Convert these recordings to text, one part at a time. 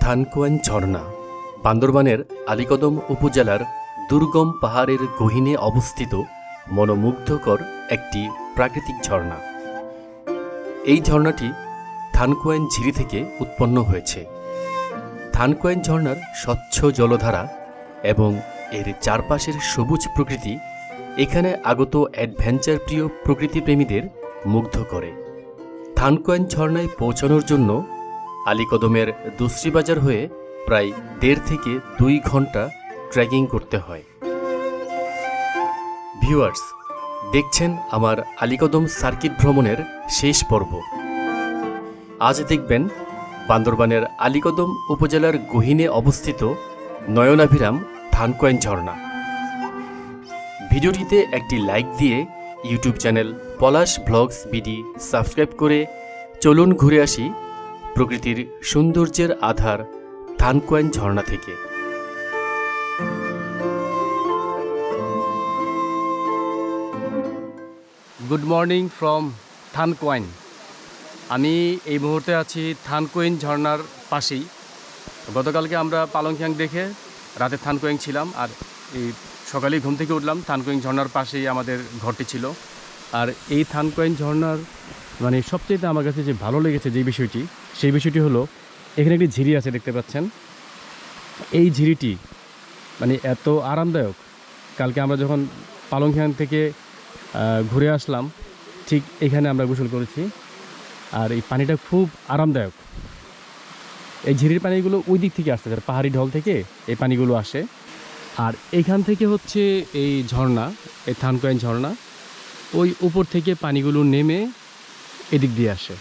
থানকুয়ান ঝর্ণা, বান্দরবানের আলিকদম উপজেলার দুর্গম পাহাড়ের গহীনে অবস্থিত মনোমুগ্ধকর একটি প্রাকৃতিক ঝর্ণা। এই ঝর্ণাটি থানকুয়াইন ঝিরি থেকে উৎপন্ন হয়েছে। থানকুয়াইন ঝর্ণার স্বচ্ছ জলধারা এবং এর চারপাশের সবুজ প্রকৃতি এখানে আগত অ্যাডভেঞ্চার প্রিয় প্রকৃতিপ্রেমীদের মুগ্ধ করে। থানকুয়াইন ঝর্ণায় পৌঁছানোর জন্য আলীকদমের দুশ্রীবাজার হয়ে প্রায় দেড় থেকে দুই ঘণ্টা ট্রেকিং করতে হয়। ভিউয়ার্স, দেখছেন আমার আলীকদম সার্কিট ভ্রমণের শেষ পর্ব। আজ দেখবেন বান্দরবানের আলীকদম উপজেলার গহীনে অবস্থিত নয়নাভিরাম থানকয়েন ঝর্ণা। ভিডিওটিতে একটি লাইক দিয়ে YouTube channel Palash blogs BD subscribe করে চলুন ঘুরে আসি প্রকৃতির সৌন্দর্যের আধার থানকয়েন ঝর্ণা থেকে। গুড মর্নিং ফ্রম থানকোয়াইন আমি এই মুহূর্তে আছি থানকোয়েন ঝর্ণার পাশেই। গতকালকে আমরা পালংখ্যাং দেখে রাতে থানকোয়েং ছিলাম আর এই সকালেই ঘুম থেকে উঠলাম। থানকোয়েং ঝর্ণার পাশেই আমাদের ঘরটি ছিল। আর এই থানকোয়েন ঝর্ণার মানে সবচেয়ে আমার কাছে যে ভালো লেগেছে যে বিষয়টি, সেই বিষয়টি হলো, এখানে একটি ঝিরি আছে দেখতে পাচ্ছেন। এই ঝিরিটি মানে এত আরামদায়ক। কালকে আমরা যখন পালংখান থেকে ঘুরে আসলাম, ঠিক এখানে আমরা গোসল করেছি। আর এই পানিটা খুব আরামদায়ক। এই ঝিরির পানিগুলো ওই দিক থেকে আসতে পাহাড়ি ঢল থেকে এই পানিগুলো আসে। আর এখান থেকে হচ্ছে এই ঝর্ণা, এই থানকয়েন ঝর্ণা, ওই উপর থেকে পানিগুলো নেমে এদিক দিয়ে আসে।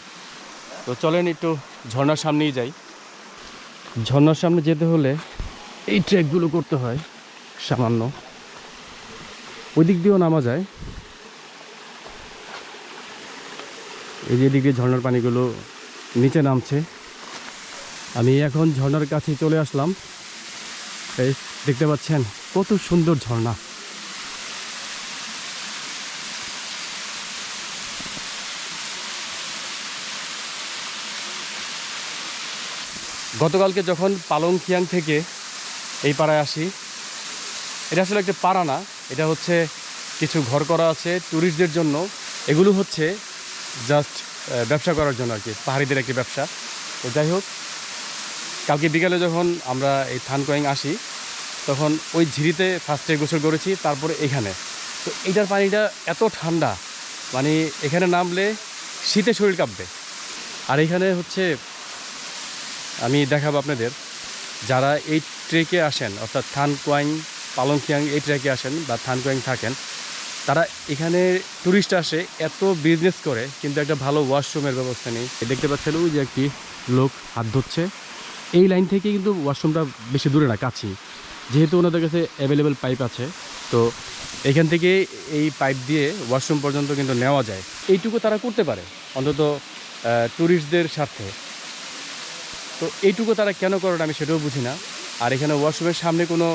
তো চলেন একটু ঝর্ণার সামনেই যাই। ঝর্ণার সামনে যেতে হলে এই ট্রেকগুলো করতে হয়, সামান্য। ওই দিক দিয়েও নামা যায়। এই যে দিয়ে ঝর্ণার পানিগুলো নিচে নামছে। আমি এখন ঝর্ণার কাছে চলে আসলাম। এই দেখতে পাচ্ছেন, কত সুন্দর ঝর্ণা। গতকালকে যখন পালংখিয়াং থেকে এই পাড়ায় আসি, এটা আসলে একটা পাড়া না, এটা হচ্ছে কিছু ঘর করা আছে ট্যুরিস্টদের জন্য। এগুলো হচ্ছে জাস্ট ব্যবসা করার জন্য আর কি পাহাড়িদের একটি ব্যবসা। তো যাই হোক, কালকে বিকালে যখন আমরা এই থানকোয়িং আসি তখন ওই ঝিরিতে ফার্স্টে গোসল করেছি, তারপরে এখানে। তো এইটার পানিটা এত ঠান্ডা মানে এখানে নামলে শীতে শরীর কাঁপবে। আর এখানে হচ্ছে, আমি দেখাবো আপনাদের, যারা এই ট্রেকে আসেন, অর্থাৎ থানকোয়াইং পালংখিয়াং এই ট্রেকে আসেন বা থানকোয়াইং থাকেন, তারা এখানে ট্যুরিস্ট আসে, এত বিজনেস করে, কিন্তু একটা ভালো ওয়াশরুমের ব্যবস্থা নেই। দেখতে পাচ্ছেন ওই যে একটি লোক হাত ধরছে। এই লাইন থেকে কিন্তু ওয়াশরুমটা বেশি দূরে না, কাছেই। যেহেতু ওনাদের কাছে অ্যাভেলেবেল পাইপ আছে, তো এখান থেকে এই পাইপ দিয়ে ওয়াশরুম পর্যন্ত কিন্তু নেওয়া যায়। এইটুকু তারা করতে পারে, অন্তত ট্যুরিস্টদের স্বার্থে। তো এইটুকু তারা কেন করেন আমি সেটাও বুঝি না। আর এখানে ওয়াশরুমের সামনে কোনো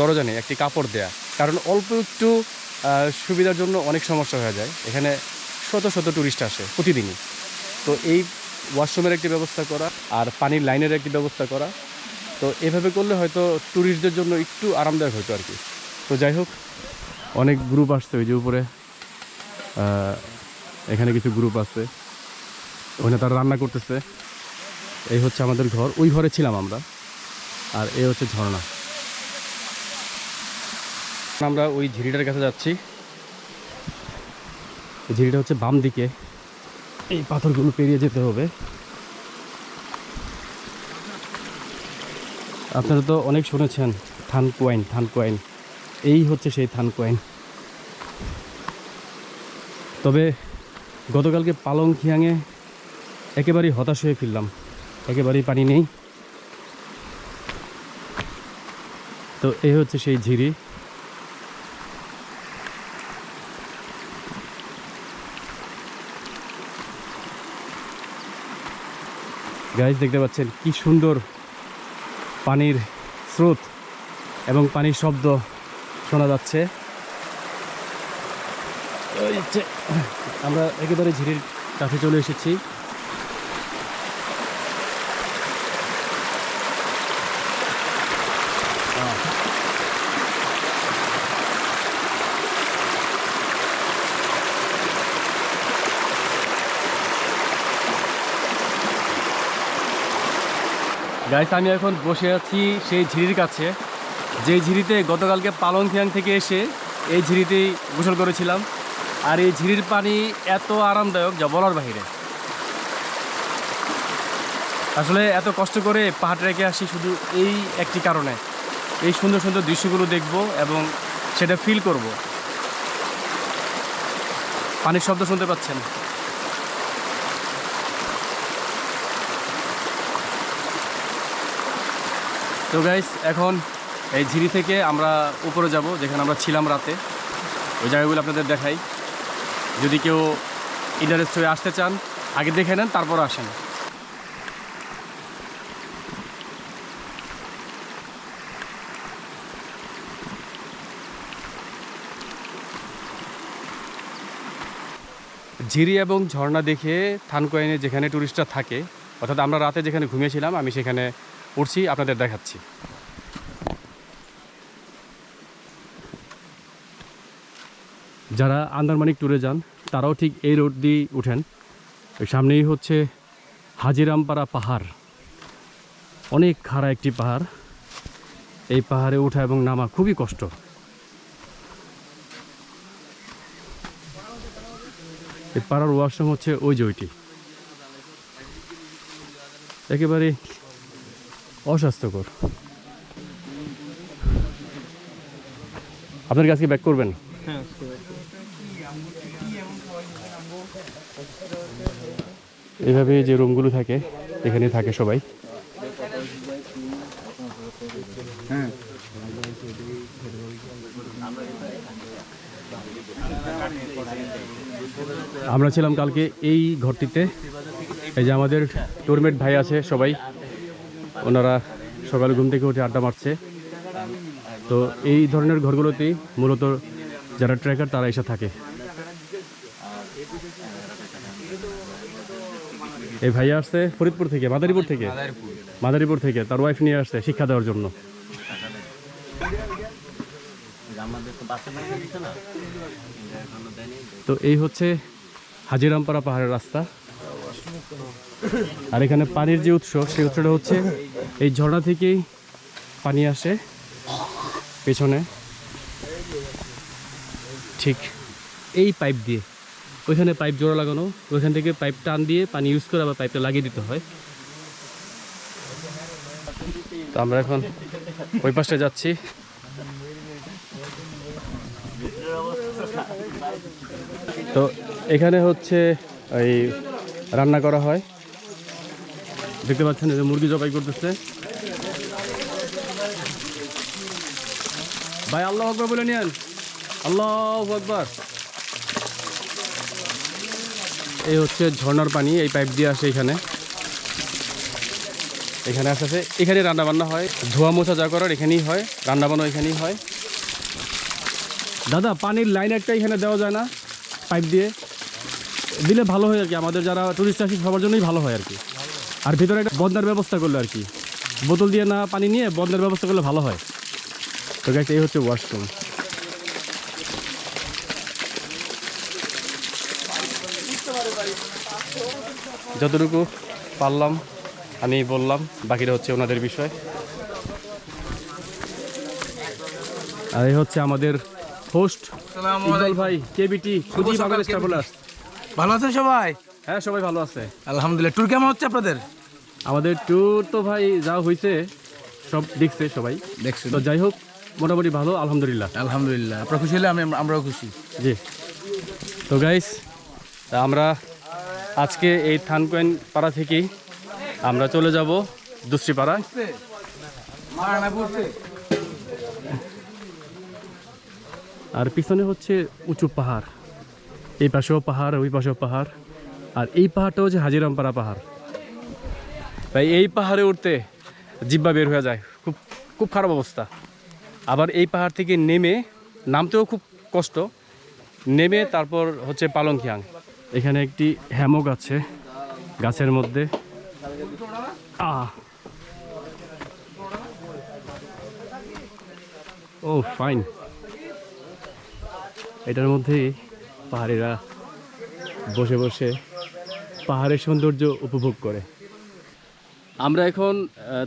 দরজা নেই, একটি কাপড় দেয়া। কারণ অল্প একটু সুবিধার জন্য অনেক সমস্যা হয়ে যায়। এখানে শত শত ট্যুরিস্ট আসে প্রতিদিনই। তো এই ওয়াশরুমের একটি ব্যবস্থা করা আর পানির লাইনের একটি ব্যবস্থা করা তো এভাবে করলে হয়তো ট্যুরিস্টদের জন্য একটু আরামদায়ক হতো আর কি। তো যাই হোক, অনেক গ্রুপ আসছে ওই যে উপরে। এখানে কিছু গ্রুপ আছে। ওখানে তারা রান্না করতেছে। এই হচ্ছে আমাদের ঘর। ওই ঘরে ছিলাম আমরা। আর এই হচ্ছে ঝর্ণা। আমরা ওই ঝিরিটার কাছে যাচ্ছি। ঝিরিটা হচ্ছে বাম দিকে এই পাথরগুলো পেরিয়ে যেতে হবে। আপনারা তো অনেক শুনেছেন, থান কোয়াইন থান কোয়াইন। এই হচ্ছে সেই থান কোয়াইন। তবে গতকালকে পালং খিয়াঙে একেবারেই হতাশ হয়ে ফিরলাম। একেবারেই পানি নেই। তো এই হচ্ছে সেই ঝিরি। গাইজ দেখতে পাচ্ছেন কি সুন্দর পানির স্রোত এবং পানির শব্দ শোনা যাচ্ছে। আমরা একেবারে ঝিরির কাছে চলে এসেছি। গাইস আমি এখন বসে আছি সেই ঝিরির কাছে। যে ঝিরিতে গতকালকে পালংখিয়াং থেকে এসে এই ঝিরিতেই গোসল করেছিলাম। আর এই ঝিরির পানি এত আরামদায়ক যা বলার বাহিরে। আসলে এত কষ্ট করে পাহাড় রেখে আসি শুধু এই একটি কারণে। এই সুন্দর সুন্দর দৃশ্যগুলো দেখব এবং সেটা ফিল করব। পানির শব্দ শুনতে পাচ্ছেন। তো গাইস এখন এই ঝিরি থেকে আমরা উপরে যাব, যেখানে আমরা ছিলাম রাতে। ওই জায়গাগুলো আপনাদের দেখাই। যদি কেউ ইন্টারেস্ট হয়ে আসতে চান, আগে দেখে নেন, তারপর আসেন। ঝিরি এবং ঝর্ণা দেখে থানকোয়াইনে যেখানে টুরিস্টরা থাকে, অর্থাৎ আমরা রাতে যেখানে ঘুমিয়েছিলাম, আমি সেখানে উঠছি আপনাদের দেখাচ্ছি। যারা আন্দারমানিক ট্যুরে যান, তারাও ঠিক এই রোড দিয়েই উঠেন। সামনেই হচ্ছে হাজিরামপাড়া পাহাড়। অনেক খাড়া একটি পাহাড়। এই পাহাড়ে ওঠা এবং নামা খুবই কষ্ট। এই পাড়ার ওয়াশরুম হচ্ছে ওই ওইটি। একেবারে অস্বাস্থ্যকর। আপনার কাছে ব্যাক করবেন? এইভাবে যে রুমগুলো থাকে এখানে থাকে সবাই। আমরা ছিলাম কালকে এই ঘরটিতে। এই যে আমাদের টুরমেট ভাই আছে সবাই। ওনারা সকালে ঘুম থেকে উঠে আড্ডা মারছে। তো এই ধরনের ঘরগুলোতেই মূলত যারা ট্রেকার তারা এসে থাকে। এই ভাইয়া আসছে ফরিদপুর থেকে, মাদারীপুর থেকে? মাদারীপুর থেকে, তার ওয়াইফ নিয়ে আসছে শিক্ষা দেওয়ার জন্য। তো এই হচ্ছে হাজিরামপাড়া পাহাড়ের রাস্তা। আর এখানে পানির যে উৎস, সেই উৎসটা হচ্ছে এই ঝর্ণা থেকেই পানি আসে পেছনে। ঠিক এই পাইপ দিয়ে। ওইখানে পাইপ জোড়া লাগানো, ওইখান থেকে পাইপ টান দিয়ে পানি ইউজ করে আবার পাইপটা লাগিয়ে দিতে হয়। তো আমরা এখন ওই পাশটা যাচ্ছি। তো এখানে হচ্ছে এই রান্না করা হয়। দেখতে পাচ্ছেন যে মুরগি জবাই করতেছে। ভাই, আল্লাহ আকবর বলে নিয়েন। আল্লাহ আকবর। এই হচ্ছে ঝর্ণার পানি, এই পাইপ দিয়ে আসে এখানে। এখানে আসে এখানে রান্না বান্না হয়। ধোয়া মোছা যা করার এখানেই হয় রান্না বান্না এখানেই হয়। দাদা, পানির লাইন একটা এখানে দেওয়া যায় না, পাইপ দিয়ে। দিলে ভালো হয় আর কি, আমাদের যারা টুরিস্ট আসি, সবার জন্যই ভালো হয় আর কি। আর ভিতরে একটা বন্ধার ব্যবস্থা করল আর কি। বোতল দিয়ে না পানি নিয়ে বন্ধার ব্যবস্থা করলে ভালো হয়। তো গাইস এই হচ্ছে ওয়াশরুম যতটুকু পারলাম আমি বললাম বাকিটা হচ্ছে ওনাদের বিষয়। আর এই হচ্ছে আমাদের হোস্ট ইকবাল ভাই কেবিটি সুজি বাংলাদেশ ট্রাভেলার্স ভালো আছেন সবাই? হ্যাঁ সবাই ভালো আছে। আলহামদুলিল্লাহ ট্যুর কেমন হচ্ছে আপনাদের? আমাদের ট্যুর তো ভাই যা হয়েছে সব দেখছে সবাই। দেখছি। তো যাই হোক মোটামুটি ভালো আলহামদুলিল্লাহ। আলহামদুলিল্লাহ আপনারা খুশি হলে আমি আমরাও খুশি। জি। তো গাইস আমরা আজকে এই থানকোয়েন পাড়া থেকেই আমরা চলে যাব দুশ্রী পাড়া। আর পিছনে হচ্ছে উঁচু পাহাড়। এই পাশেও পাহাড় ওই পাশেও পাহাড়। আর এই পাহাড়টা হচ্ছে হাজিরামপাড়া পাহাড়। তাই এই পাহাড়ে উঠতে জিব্বা বের হয়ে যায়। খুব খুব খারাপ অবস্থা। আবার এই পাহাড় থেকে নেমে, নামতেও খুব কষ্ট। নেমে তারপর হচ্ছে পালংখিয়াং। এখানে একটি হ্যামক আছে গাছের মধ্যে। আহ! ও, ফাইন। এটার মধ্যেই পাহাড়িরা বসে বসে পাহাড়ের সৌন্দর্য উপভোগ করে। আমরা এখন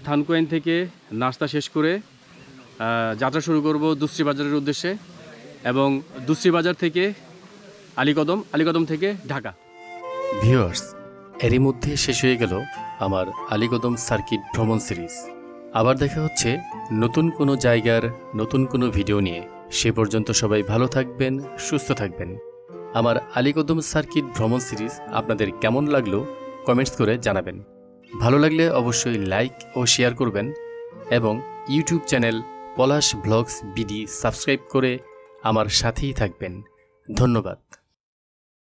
থানকোয়েন থেকে নাস্তা শেষ করে যাত্রা শুরু করব দুশ্রী বাজারের উদ্দেশ্যে এবং দুশ্রী বাজার থেকে আলীকদম আলীকদম থেকে ঢাকা। ভিউয়ার্স এরই মধ্যে শেষ হয়ে গেল আমার আলীকদম সার্কিট ভ্রমণ সিরিজ। আবার দেখা হচ্ছে নতুন কোনো জায়গার নতুন কোনো ভিডিও নিয়ে। সে পর্যন্ত সবাই ভালো থাকবেন সুস্থ থাকবেন। আমার আলীকদম সার্কিট ভ্রমণ সিরিজ আপনাদের কেমন লাগল কমেন্টস করে জানাবেন। ভালো লাগলে অবশ্যই লাইক ও শেয়ার করবেন এবং YouTube channel Palash blogs BD subscribe করে আমার সাথেই থাকবেন। ধন্যবাদ।